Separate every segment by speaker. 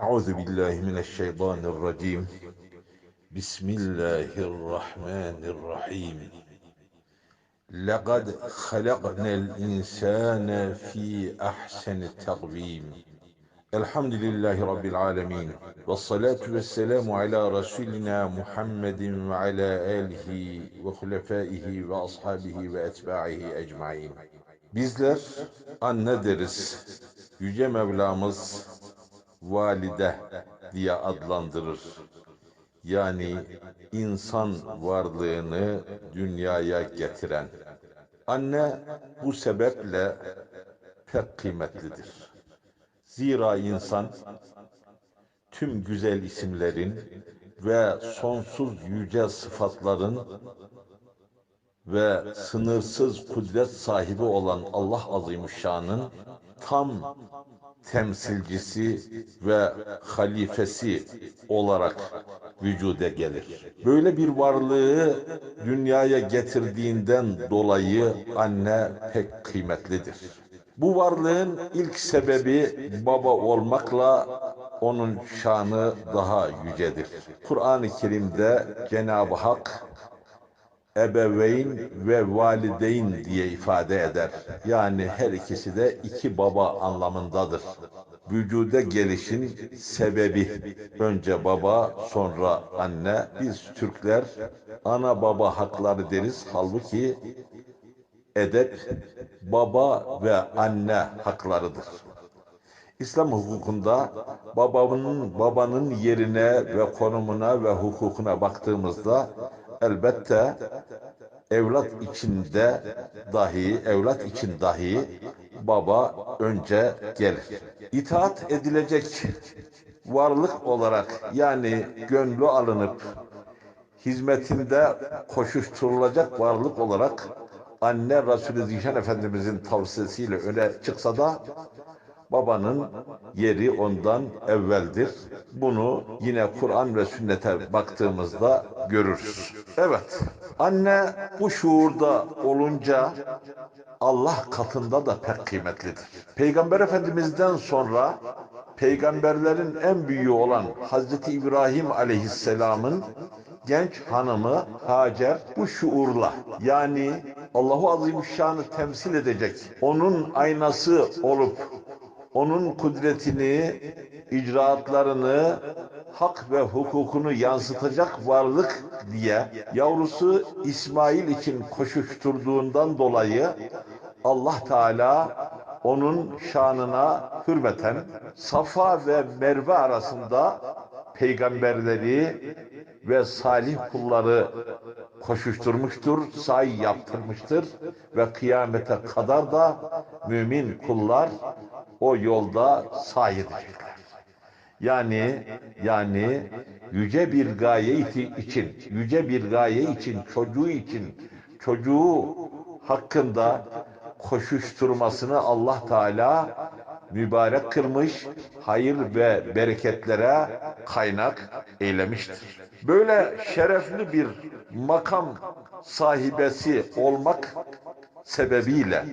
Speaker 1: أعوذ بالله من الشيطان الرجيم. بسم الله الرحمن الرحيم. لقد خلقنا الإنسان في أحسن تقويم. الحمد لله رب العالمين والصلاة والسلام على رسولنا محمد وعلى آله وخلفائه وأصحابه وأتباعه أجمعين. Bizler anne deriz. Yüce Mevlamız valide diye adlandırır. Yani insan varlığını dünyaya getiren. Anne bu sebeple pek kıymetlidir. Zira insan tüm güzel isimlerin ve sonsuz yüce sıfatların ve sınırsız kudret sahibi olan Allah Azimüşşan'ın tam temsilcisi ve halifesi olarak vücude gelir. Böyle bir varlığı dünyaya getirdiğinden dolayı anne pek kıymetlidir. Bu varlığın ilk sebebi baba olmakla onun şanı daha yücedir. Kur'an-ı Kerim'de Cenab-ı Hak ebeveyn ve valideyn diye ifade eder. Yani her ikisi de iki baba anlamındadır. Vücude gelişin sebebi önce baba sonra anne. Biz Türkler ana baba hakları deriz. Halbuki edep baba ve anne haklarıdır. İslam hukukunda babanın babanın yerine ve konumuna ve hukukuna baktığımızda elbette evlat içinde dahi, evlat için dahi baba önce gelir. İtaat edilecek varlık olarak yani gönlü alınıp hizmetinde koşuşturulacak varlık olarak anne Resulü Zişan Efendimizin tavsiyesiyle öne çıksa da babanın yeri ondan evveldir. Bunu yine Kur'an ve sünnete baktığımızda görürüz. Evet, anne bu şuurda olunca Allah katında da pek kıymetlidir. Peygamber Efendimiz'den sonra peygamberlerin en büyüğü olan Hazreti İbrahim Aleyhisselam'ın genç hanımı Hacer bu şuurla yani Allahu Azimüşşan'ı temsil edecek, onun aynası olup onun kudretini, icraatlarını, hak ve hukukunu yansıtacak varlık diye yavrusu İsmail için koşuşturduğundan dolayı Allah Teala onun şanına hürmeten Safa ve Merve arasında peygamberleri ve salih kulları koşuşturmuştur, say yaptırmıştır ve kıyamete kadar da mümin kullar o yolda sahi edecekler. Yani yani yüce bir gaye için, yüce bir gaye için, çocuğu için, çocuğu hakkında koşuşturmasını Allah Teala mübarek kılmış, hayır ve bereketlere kaynak eylemiştir. Böyle şerefli bir makam sahibesi olmak sebebiyle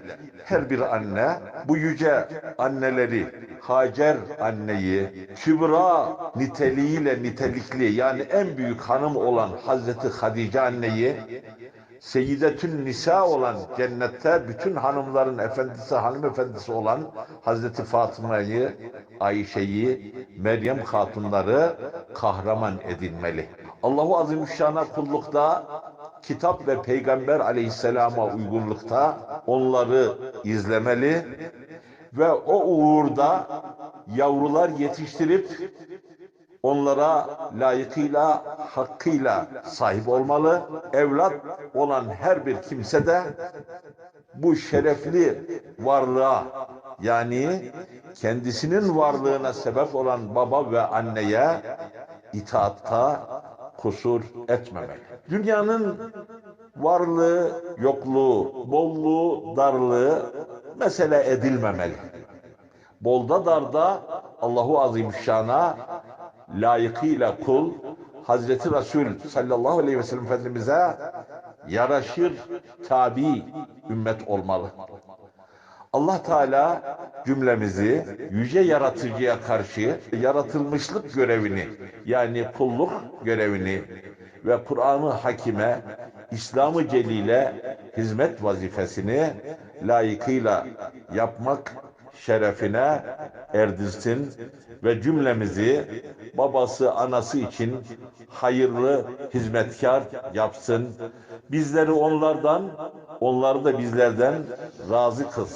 Speaker 1: her bir anne bu yüce anneleri Hacer anneyi Kübra niteliğiyle nitelikli yani en büyük hanım olan Hazreti Hadice anneyi Seyyidetün Nisa olan cennette bütün hanımların efendisi, hanımefendisi olan Hazreti Fatıma'yı, Ayşe'yi, Meryem hatunları kahraman edilmeli. Allahu Azimüşşan'a kullukta, kitap ve peygamber aleyhisselama uygunlukta onları izlemeli ve o uğurda yavrular yetiştirip onlara layıkıyla, hakkıyla sahip olmalı. Evlat olan her bir kimse de bu şerefli varlığa yani kendisinin varlığına sebep olan baba ve anneye itaatta kusur etmemeli. Dünyanın varlığı, yokluğu, bolluğu, darlığı mesele edilmemeli. Bolda darda Allahu Azimüşşan'a layıkıyla kul Hazreti Resul sallallahu aleyhi ve sellem Efendimiz'e yaraşır tabi ümmet olmalı. Allah Teala cümlemizi yüce yaratıcıya karşı yaratılmışlık görevini yani kulluk görevini ve Kur'an-ı Hakime, İslam-ı Celil'e hizmet vazifesini layıkıyla yapmak şerefine erdirsin ve cümlemizi babası anası için hayırlı hizmetkar yapsın. Bizleri onlardan, onları da bizlerden razı kılsın.